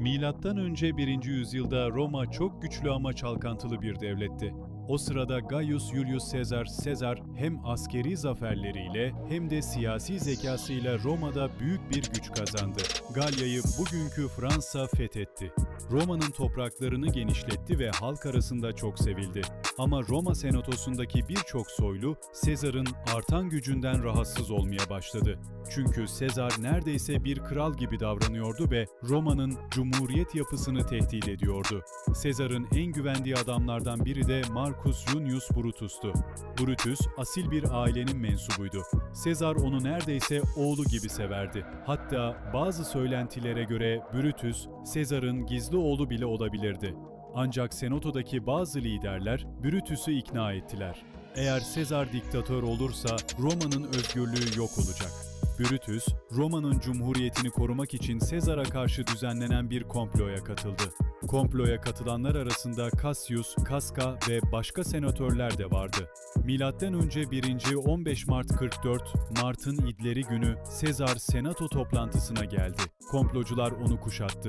Milattan önce 1. yüzyılda Roma çok güçlü ama çalkantılı bir devletti. O sırada Gaius Julius Caesar, Sezar hem askeri zaferleriyle hem de siyasi zekasıyla Roma'da büyük bir güç kazandı. Galya'yı bugünkü Fransa fethetti. Roma'nın topraklarını genişletti ve halk arasında çok sevildi. Ama Roma senatosundaki birçok soylu Sezar'ın artan gücünden rahatsız olmaya başladı. Çünkü Sezar neredeyse bir kral gibi davranıyordu ve Roma'nın cumhuriyet yapısını tehdit ediyordu. Sezar'ın en güvendiği adamlardan biri de Marcus Junius Brutus'tu. Brutus asil bir ailenin mensubuydu. Sezar onu neredeyse oğlu gibi severdi. Hatta bazı söylentilere göre Brutus, Sezar'ın gizli oğlu bile olabilirdi. Ancak Senato'daki bazı liderler Brutus'u ikna ettiler. Eğer Sezar diktatör olursa Roma'nın özgürlüğü yok olacak. Brutus, Roma'nın cumhuriyetini korumak için Sezar'a karşı düzenlenen bir komploya katıldı. Komploya katılanlar arasında Cassius, Casca ve başka senatörler de vardı. Milattan önce 1. 15 Mart 44, Mart'ın idleri günü Sezar senato toplantısına geldi. Komplocular onu kuşattı.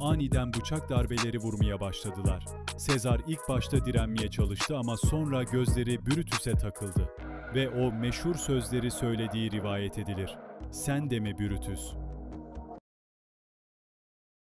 Aniden bıçak darbeleri vurmaya başladılar. Sezar ilk başta direnmeye çalıştı ama sonra gözleri Brutus'e takıldı ve o meşhur sözleri söylediği rivayet edilir. Sen de mi Brutus?